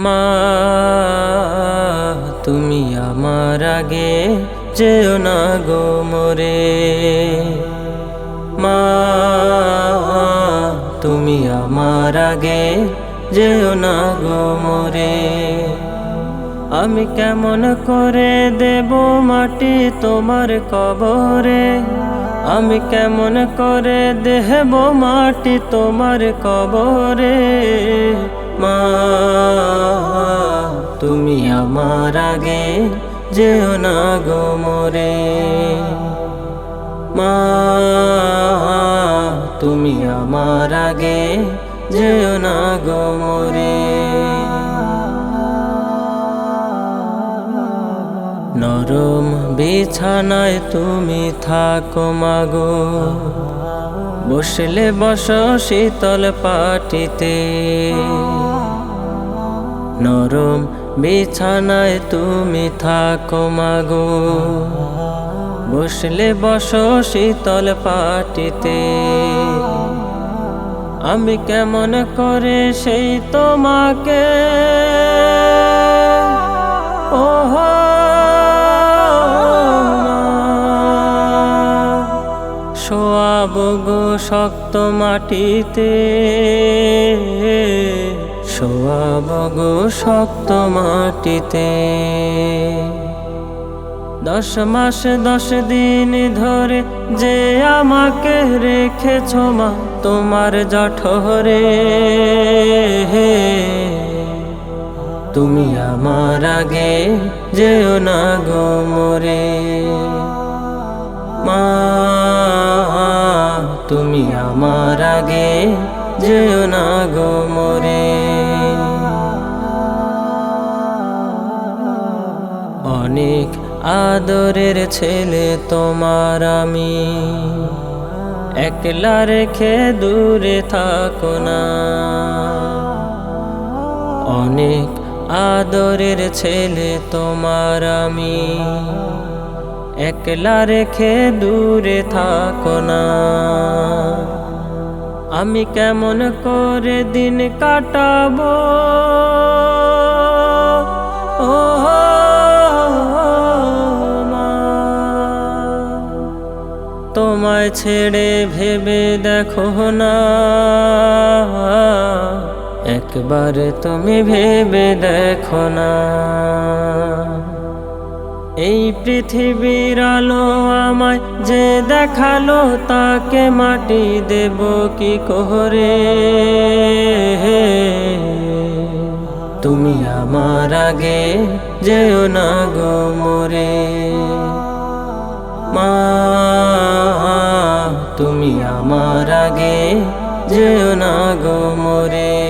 মা, তুমি আমার আগে যেও না গো মোরে। মা, তুমি আমার আগে যেও না গো মোরে। আমি কেমন করে দেব মাটি তোমার কবরে? আমি কেমন করে দেব মাটি তোমার কবরে? মা, তুমি আমার আগে যেও না গো মোরে। মা, তুমি আমার আগে যেও না গো মোরে। নরম বিছানায় তুমি থাকো মাগো বসলে বস শীতল পাটিতে। নরম বিছানায় তুমি থাকো মাগো। বসলে বস শীতল পাটিতে। আমি কেমন করে সেই তোমাকে? ওহ শোয়াব গো শক্ত মাটিতে শোয়াব শক্ত মাটিতে। দশ মাস, দশ দিন ধরে যে আমাকে রেখেছ মা, তোমার জঠরে। তুমি আমার আগে যেও না গো মোরে। তুমি আমার আগে যেও না গো মরে। অনেক আদরের ছেলে তোমার আমি, একলা রেখে দূরে থাকো না। অনেক আদরের ছেলে তোমার আমি একলা রেখে দূরে থাকো না। আমি কেমন করে দিন কাটাবো? তোমায় ছেড়ে ভেবে দেখো না। একবার তুমি ভেবে দেখো না। এই পৃথিবীর আলো আমায় যে দেখাল, তাকে মাটি দেব কি করে তুমি আমার আগে যেও না গো মোরে। মা, তুমি আমার আগে যেও না গো মোরে।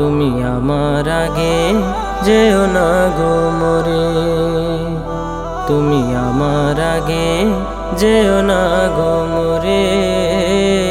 তুমি আমার আগে যেও না গো মরে। তুমি আমার আগে যেও না গো মোরে।